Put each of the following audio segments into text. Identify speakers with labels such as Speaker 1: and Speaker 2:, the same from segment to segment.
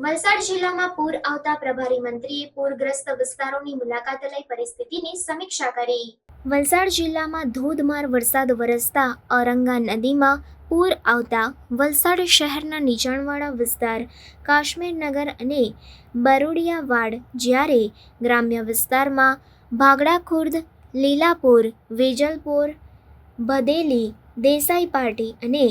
Speaker 1: વલસાડ જિલ્લામાં પૂર આવતા પ્રભારી મંત્રીએ પૂરગ્રસ્ત વિસ્તારોની મુલાકાત લઈ પરિસ્થિતિની સમીક્ષા કરી. વલસાડ જિલ્લામાં ધોધમાર વરસાદ વરસતા ઔરંગા નદીમાં પૂર આવતા વલસાડ શહેરના નીચાણવાળા વિસ્તાર કાશ્મીરનગર અને બરોડિયાવાડ જ્યારે ગ્રામ્ય વિસ્તારમાં ભાગડા ખુર્દ, લીલાપુર, વેજલપુર ભદેલી દેસાઈ પાર્ટી અને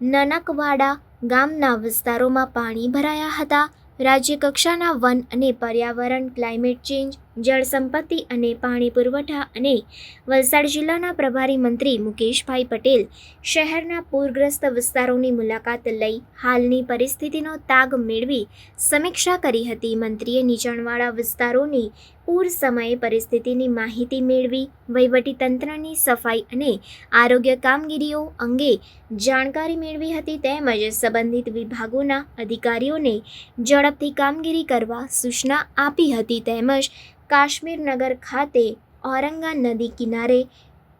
Speaker 1: નનકવાડા ગામના વિસ્તારોમાં પાણી ભરાયા હતા. રાજ્ય કક્ષાના વન અને પર્યાવરણ ક્લાઇમેટ ચેન્જ જળ સંપત્તિ અને પાણી પુરવઠા અને વલસાડ જિલ્લાના પ્રભારી મંત્રી મુકેશભાઈ પટેલ શહેરના પૂરગ્રસ્ત વિસ્તારોની મુલાકાત લઈ હાલની પરિસ્થિતિનો તાગ મેળવી સમીક્ષા કરી હતી. મંત્રીએ નીચાણવાળા વિસ્તારોની પૂર સમયે પરિસ્થિતિની માહિતી મેળવી, વહીવટીતંત્રની સફાઈ અને આરોગ્ય કામગીરીઓ અંગે જાણકારી મેળવી હતી તેમજ સંબંધિત વિભાગોના અધિકારીઓને ઝડપથી કામગીરી કરવા સૂચના આપી હતી તેમજ કાશ્મીરનગર ખાતે ઔરંગા નદી કિનારે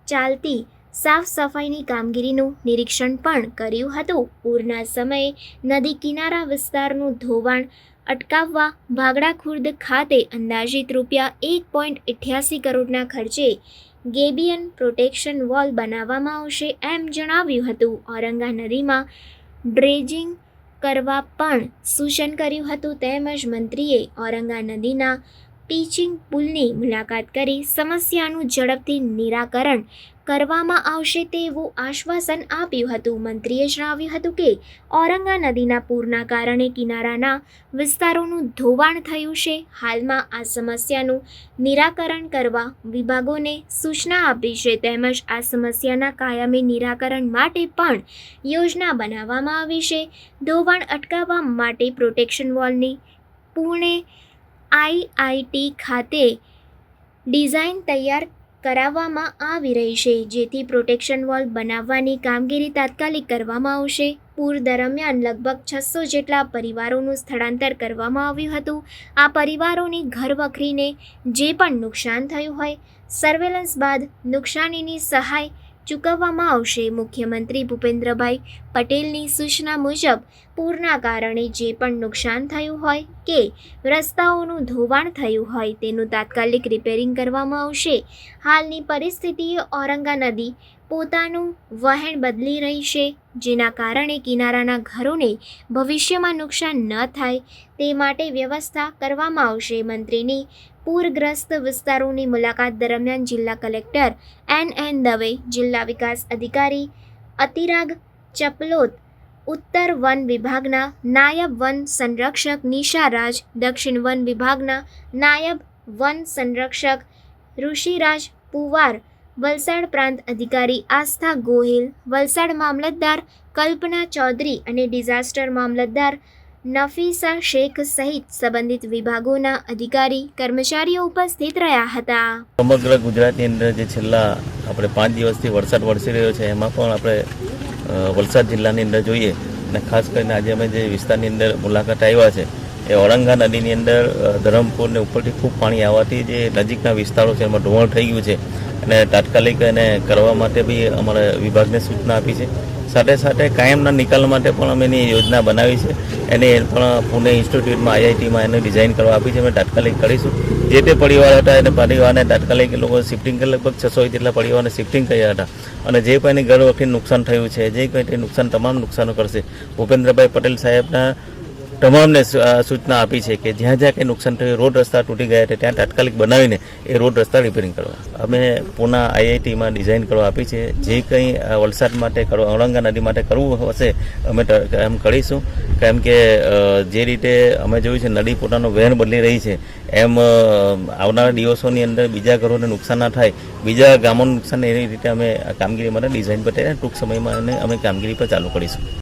Speaker 1: ચાલતી સાફ સફાઈની કામગીરીનું નિરીક્ષણ પણ કર્યું હતું. પૂરના સમયે નદી કિનારા વિસ્તારનું ધોવાણ અટકાવવા ભાગડા ખુર્દ ખાતે અંદાજિત રૂપિયા એક પોઈન્ટ અઠ્યાસી કરોડના ખર્ચે ગેબિયન પ્રોટેક્શન વોલ બનાવવામાં આવશે એમ જણાવ્યું હતું. ઔરંગા નદીમાં ડ્રેજિંગ કરવા પણ સૂચન કર્યું હતું. તેમજ મંત્રીએ ઔરંગા નદીના ટીચિંગ પુલની મુલાકાત કરી સમસ્યાનું ઝડપથી નિરાકરણ કરવામાં આવશે તેવું આશ્વાસન આપ્યું હતું. મંત્રીએ જણાવ્યું હતું કે, ઔરંગા નદીના પૂરના કારણે કિનારાના વિસ્તારોનું ધોવાણ થયું છે. હાલમાં આ સમસ્યાનું નિરાકરણ કરવા વિભાગોને સૂચના આપી છે. તેમજ આ સમસ્યાના કાયમી નિરાકરણ માટે પણ યોજના બનાવવામાં આવી છે. ધોવાણ અટકાવવા માટે પ્રોટેક્શન વોલની પુણે આઈઆઈટી ખાતે ડિઝાઇન તૈયાર કરાવવામાં આવી રહી છે, જેથી પ્રોટેક્શન વોલ બનાવવાની કામગીરી તાત્કાલિક કરવામાં આવશે. પૂર દરમિયાન લગભગ છસો જેટલા પરિવારોનું સ્થળાંતર કરવામાં આવ્યું હતું. આ પરિવારોની ઘર વખરીને જે પણ નુકસાન થયું હોય, સર્વેલન્સ બાદ નુકસાનીની સહાય ચૂકવવામાં આવશે. મુખ્યમંત્રી ભૂપેન્દ્રભાઈ પટેલની સૂચના મુજબ, પૂરના કારણે જે પણ નુકસાન થયું હોય કે રસ્તાઓનું ધોવાણ થયું હોય તેનું તાત્કાલિક રિપેરિંગ કરવામાં આવશે. હાલની પરિસ્થિતિએ ઔરંગા નદી પોતાનું વહેણ બદલી રહી છે, જેના કારણે કિનારાના ઘરોને ભવિષ્યમાં નુકસાન ન થાય, તે માટે વ્યવસ્થા કરવામાં આવશે. મંત્રીની પૂરગ્રસ્ત વિસ્તારોની મુલાકાત દરમિયાન જિલ્લા કલેક્ટર એન એન દવે, જિલ્લા વિકાસ અધિકારી અતિરાગ ચપલોત, ઉત્તર વન વિભાગના નાયબ વન સંરક્ષક નિશા રાજ, દક્ષિણ વન વિભાગના નાયબ વન સંરક્ષક ઋષિરાજ પુવાર વલસાડ પ્રાંત અધિકારી આસ્થા ગોહિલ, વલસાડ મામલતદાર કલ્પના ચૌધરી અને ડિઝાસ્ટર મામલતદાર નફીસા શેખ સહિત સંબંધિત વિભાગોના અધિકારી, કર્મચારીઓ ઉપસ્થિત રહ્યા હતા.
Speaker 2: સમગ્ર ગુજરાતની અંદર જે છેલ્લા આપણે પાંચ દિવસથી વરસાદ વરસી રહ્યો છે, એમાં પણ આપણે વલસાડ જિલ્લાની અંદર જોઈએ અને ખાસ કરીને આજે અમે જે વિસ્તારની અંદર મુલાકાત આવ્યા છે, એ ઔરંગા નદીની અંદર ધરમપુરને ઉપરથી ખૂબ પાણી આવવાથી જે નજીકના વિસ્તારો છે, એમાં ધોવાણ થઈ ગયું છે. અને તાત્કાલિક એને કરવા માટે બી અમારા વિભાગને સૂચના આપી છે. સાથે સાથે કાયમના નિકાલ માટે પણ અમે એની યોજના બનાવી છે. એને પણ પુણે ઇન્સ્ટિટ્યૂટમાં આઈઆઈટીમાં એને ડિઝાઇન કરવા આપી છે. અમે તાત્કાલિક કરીશું. જે તે પરિવાર હતા, એને પરિવારને તાત્કાલિક એ લોકો શિફ્ટિંગ લગભગ છસો જેટલા પરિવારને શિફ્ટિંગ કર્યા હતા. અને જે એની ઘર વખતે નુકસાન થયું છે, જે કંઈ તે નુકસાન તમામ નુકસાનો કરશે. ભૂપેન્દ્રભાઈ પટેલ સાહેબના તમામને સૂચના આપી છે કે જ્યાં જ્યાં કંઈ નુકસાન થયું, રોડ રસ્તા તૂટી ગયા છે ત્યાં તાત્કાલિક બનાવીને એ રોડ રસ્તા રિપેરિંગ કરવા. અમે પૂના આઈઆઈટીમાં ડિઝાઇન કરવા આપી છે. જે કંઈ વલસાડ માટે કરવા, ઔરંગા નદી માટે કરવું હશે, અમે એમ કરીશું. કેમ કે જે રીતે અમે જોયું છે, નદી પોતાનો વહેણ બદલી રહી છે. એમ આવનારા દિવસોની અંદર બીજા ઘરોને નુકસાન ના થાય, બીજા ગામોનું નુકસાન એવી રીતે અમે કામગીરી માટે ડિઝાઇન પર ટૂંક સમયમાં અમે કામગીરી પર ચાલુ કરીશું.